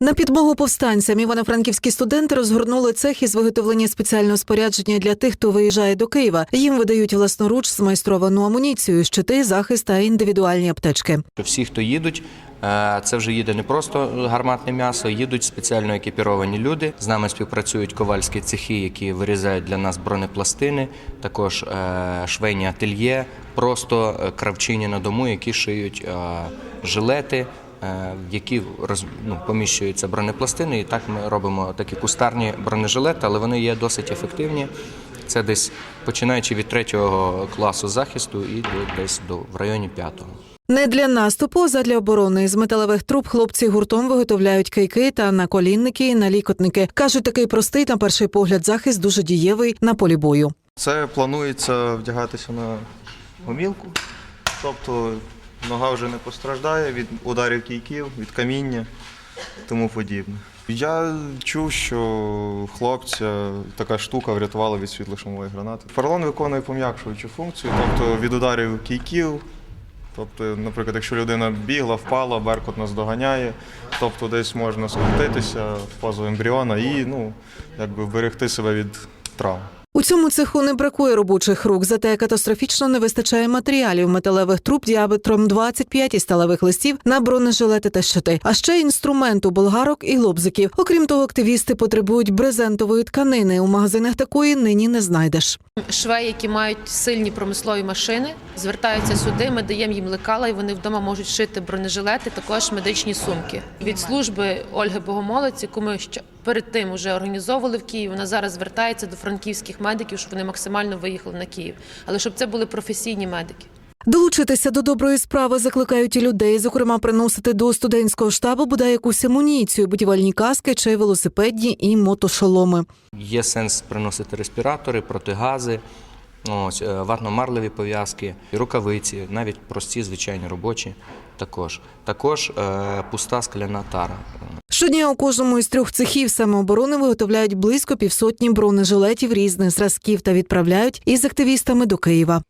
На підмогу повстанцям івано-франківські студенти розгорнули цех із виготовлення спеціального спорядження для тих, хто виїжджає до Києва. Їм видають власноруч змайстровану амуніцію, щити, захист та індивідуальні аптечки. Всі, хто їдуть, е, це вже їде не просто гарматне м'ясо, їдуть спеціально екіпіровані люди. З нами співпрацюють ковальські цехи, які вирізають для нас бронепластини, також е, швейні ательє, просто е, кравчині на дому, які шиють жилети. Е, В які роз, ну, поміщуються бронепластини, і так ми робимо такі кустарні бронежилети, але вони є досить ефективні. Це десь починаючи від третього класу захисту і десь до в районі п'ятого. Не для наступу, а задля оборони з металевих труб хлопці гуртом виготовляють кийки та наколінники і налікотники. кажуть, такий простий на перший погляд захист дуже дієвий на полі бою. Це планується вдягатися на гомілку, тобто нога вже не постраждає від ударів кійків, від каміння тому подібне. Я чув, що хлопця така штука врятувала від світлошумової гранати. Поролон виконує пом'якшуючу функцію, тобто від ударів кійків. Тобто, наприклад, якщо людина бігла, впала, беркут нас доганяє, тобто десь можна скрутитися в позу ембріона і ну, якби вберегти себе від травм. У цьому цеху не бракує робочих рук, зате катастрофічно не вистачає матеріалів металевих труб діаметром 25 і сталевих листів на бронежилети та щити, а ще інструменту болгарок і лобзиків. Окрім того, активісти потребують брезентової тканини. У магазинах такої нині не знайдеш. Швеї, які мають сильні промислові машини, звертаються сюди. Ми даємо їм лекала, і вони вдома можуть шити бронежилети, також медичні сумки. Від служби Ольги Богомолець, яку ми перед тим вже організовували в Києві. Вона зараз звертається до франківських медиків, щоб вони максимально виїхали на Київ, але щоб це були професійні медики. Долучитися до доброї справи закликають і людей, зокрема, приносити до студентського штабу бодай якусь амуніцію, будівельні каски чи велосипедні і мотошоломи. Є сенс приносити респіратори, протигази, ось, е, ватно-марлеві пов'язки, рукавиці, навіть прості, звичайні робочі також. Також е, пуста скляна тара. Щодня у кожному із трьох цехів самооборони виготовляють близько півсотні бронежилетів різних зразків та відправляють із активістами до Києва.